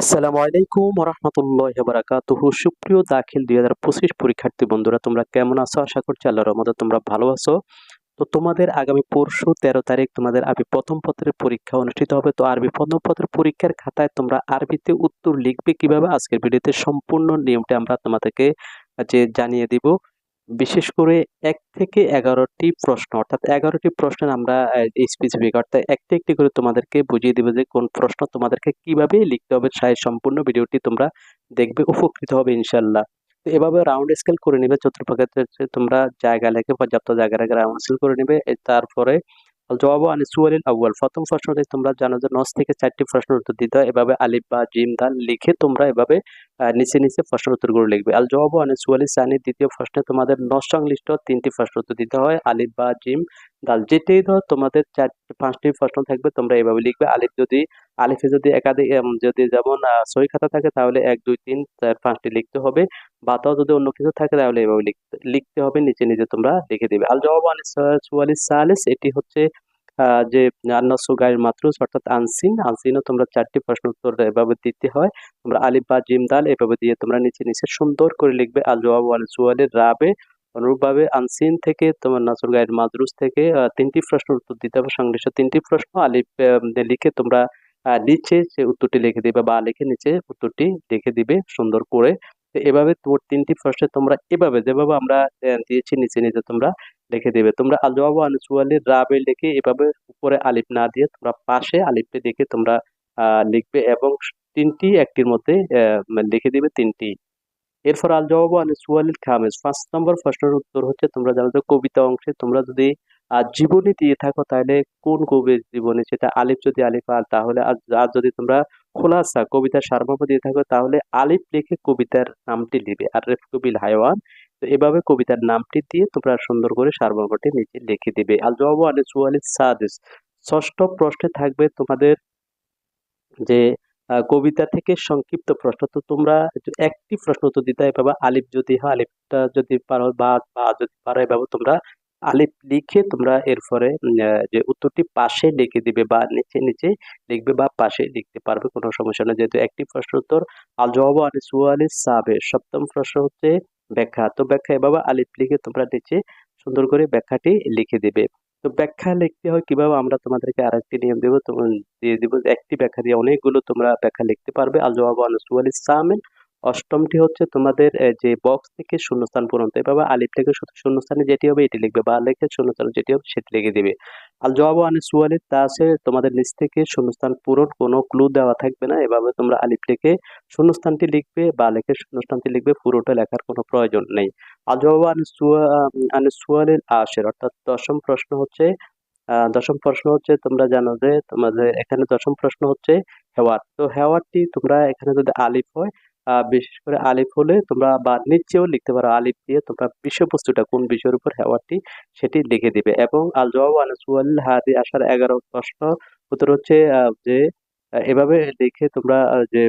আসসালামু আলাইকুম রহমতুল্লাহ বারাকাতুহু সুপ্রিয় দাখিল দুই হাজার পঁচিশ পরীক্ষার্থী বন্ধুরা, তোমরা কেমন আছো? আশা করছি আল্লাহর রহমতে তোমরা ভালো আছো। তো তোমাদের আগামী পরশু তেরো তারিখ তোমাদের আরবি প্রথম পত্রের পরীক্ষা অনুষ্ঠিত হবে। তো আরবি প্রথম পত্রের পরীক্ষার খাতায় তোমরা আরবিতে উত্তর লিখবে কীভাবে? আজকের ভিডিওতে সম্পূর্ণ নিয়মটা আমরা তোমাদেরকে যে জানিয়ে দিব। বিশেষ করে এক থেকে এগারোটি প্রশ্ন, অর্থাৎ এগারোটি প্রশ্নের আমরা স্পেসিফিক অর্থাৎ একটি একটি করে তোমাদেরকে বুঝিয়ে দেবে যে কোন প্রশ্ন তোমাদেরকে কীভাবে লিখতে হবে সাই সম্পূর্ণ ভিডিওটি তোমরা দেখবে, উপকৃত হবে ইনশাল্লাহ তো এভাবে রাউন্ড স্কেল করে নেবে চতুর্পাকে তোমরা জায়গা লেখে, পর্যাপ্ত জায়গা রেখে রাউন্ড স্কেল করে নেবে তারপরে জবাব আনি সুয়ালিল আউয়াল, প্রথম প্রশ্নটি তোমরা জানো যে নস থেকে চারটি প্রশ্নের উত্তর দিতে হয়, এভাবে আলিফ বা জিম দাল লিখে তোমরা এভাবে নিচে নিচে প্রশ্নের উত্তরগুলো লিখবে। আল জবাব আনি সুয়ালি সানি, দ্বিতীয় প্রশ্নে তোমাদের নস সংশ্লিষ্ট তিনটি প্রশ্ন উত্তর দিতে হয়। আলিফ বা জিম দাল যেটাই ধর, তোমাদের চারটি পাঁচটি প্রশ্ন থাকবে, তোমরা এভাবে লিখবে। আলিফ যদি, আলিফে যদি একাধিক যদি যেমন সই খাতা থাকে, তাহলে এক, দুই, তিন, চার, পাঁচটি লিখতে হবে। বাতাও যদি অন্য কিছু থাকে, তাহলে এভাবে লিখতে লিখতে হবে। নিচে নিচে তোমরা লিখে দিবে। আল জবাব আনি সুয়ালি সালিস, এটি হচ্ছে যে আন্নাসু গায়ের মাত্রুস অর্থাৎ আনসিন, আনসিনও তোমরা চারটি প্রশ্ন উত্তর এভাবে দিতে হয়। তোমরা আলিফ বা জিম দাল এভাবে দিয়ে তোমরা নিচে নিচে সুন্দর করে লিখবে আল জবাব আল সুয়ালের রাবে। অনুরূপভাবে আনসিন থেকে তোমার নাসুর গায়ের মাদ্রুস থেকে তিনটি প্রশ্ন উত্তর দিতে হবে। সংশ্লিষ্ট তিনটি প্রশ্ন আলিফ লিখে তোমরা নিচে সে উত্তরটি লিখে দিবে বা লিখে নিচে উত্তরটি লিখে দিবে সুন্দর করে। এভাবে তোমার তিনটি প্রশ্নে তোমরা এভাবে, যেভাবে আমরা দিয়েছি নিচে নিচে তোমরা লিখে দিবে। তোমরা আল জবাব আনুসুয়ালি রাবে লিখে এভাবে উপরে আলিফ না দিয়ে তোমরা পাশে আলিফে দেখে তোমরা লিখবে এবং তিনটি একটির মধ্যে লিখে দিবে তিনটি। এরপর আল জবাব আনুসুয়ালিল খামেজ। পাঁচ নম্বর প্রশ্নের উত্তর হচ্ছে, তোমরা জানো যে কবিতা অংশে তোমরা যদি জীবনী দিয়ে থাকো তাহলে কোন কবির জীবনী? সেটা আলিফ যদি আলিফ আল তাহলে আর যদি তোমরা খোলাসা কবিতার সারমর্ম দিয়ে থাকো, তাহলে আলিফ লিখে কবিতার নামটি লিখবে আর রেফ কবিল হাইওয়ান তো এভাবে কবিতার নামটি দিয়ে তোমরা সুন্দর করে সারমর্মটি নিচে লিখে দিবে। আল জবাব আলি চুয়াল্লিশ সাদিস, ষষ্ঠ প্রশ্নে থাকবে তোমাদের যে কবিতা থেকে সংক্ষিপ্ত প্রশ্ন। তো তোমরা একটি প্রশ্ন তো দিতে পাবা আলিফ যদি হয়, আলিফটা যদি পারো বা যদি পারো, এভাবে তোমরা আলিফ লিখে তোমরা এরপরে যে উত্তরটি পাশে লিখে দিবে বা নিচে নিচে লিখবে বা পাশে লিখতে পারবে, কোনো সমস্যা নেই। যেহেতু একটি প্রশ্ন উত্তর আল জবাব আলী সুয়ালি সাবে, সপ্তম প্রশ্ন হচ্ছে ব্যাখ্যা। তো ব্যাখ্যা এভাবে আলিফ লিখে তোমরা নিচে সুন্দর করে ব্যাখ্যাটি লিখে দিবে। তো ব্যাখ্যা লিখতে হয় কীভাবে? আমরা তোমাদেরকে আরেকটি নিয়ম দেবো দিয়ে দিব একটি ব্যাখ্যা দিয়ে অনেকগুলো তোমরা ব্যাখ্যা লিখতে পারবে। আল জবাব আল সুয়ালি সামেন অষ্টমটি হচ্ছে তোমাদের যে বক্স থেকে শূন্যস্থান পূরণ এভাবে আলিফ থেকে শূন্যস্থানে যেটি হবে এটি লিখবে, বা লিখে শূন্যস্থানে যেটি হবে সেটি লিখে দিবে। আল জবাব আনিস সুয়ালি তা আছে তোমাদের নিচ থেকে শূন্যস্থান পূরণ, কোনো ক্লু দেওয়া থাকবে না, এভাবে তোমরা আলিফ লিখে শূন্যস্থানটি লিখবে, বা লিখে শূন্যস্থানটি লিখবে, পুরোটা লেখার কোনো প্রয়োজন নেই। আল জবাব আনিস আনিস সুয়ালিল আশের অর্থাৎ দশম প্রশ্ন হচ্ছে দশম প্রশ্ন হচ্ছে তোমরা জানো যে তোমাদের এখানে দশম প্রশ্ন হচ্ছে হেওয়ার। তো হেওয়ারটি তোমরা এখানে যদি আলিফ হয় বিশেষ করে আলিফ হলে তোমরা বা নিচেও লিখতে পারো আলিফ দিয়ে তোমরা বিষয়বস্তুটা কোন বিষয়ের উপর হেওয়ারটি সেটি লিখে দিবে। এবং আল জবাব আনসুয়াল হাদি আসার এগারো প্রশ্ন উত্তর হচ্ছে যে এভাবে লিখে তোমরা যে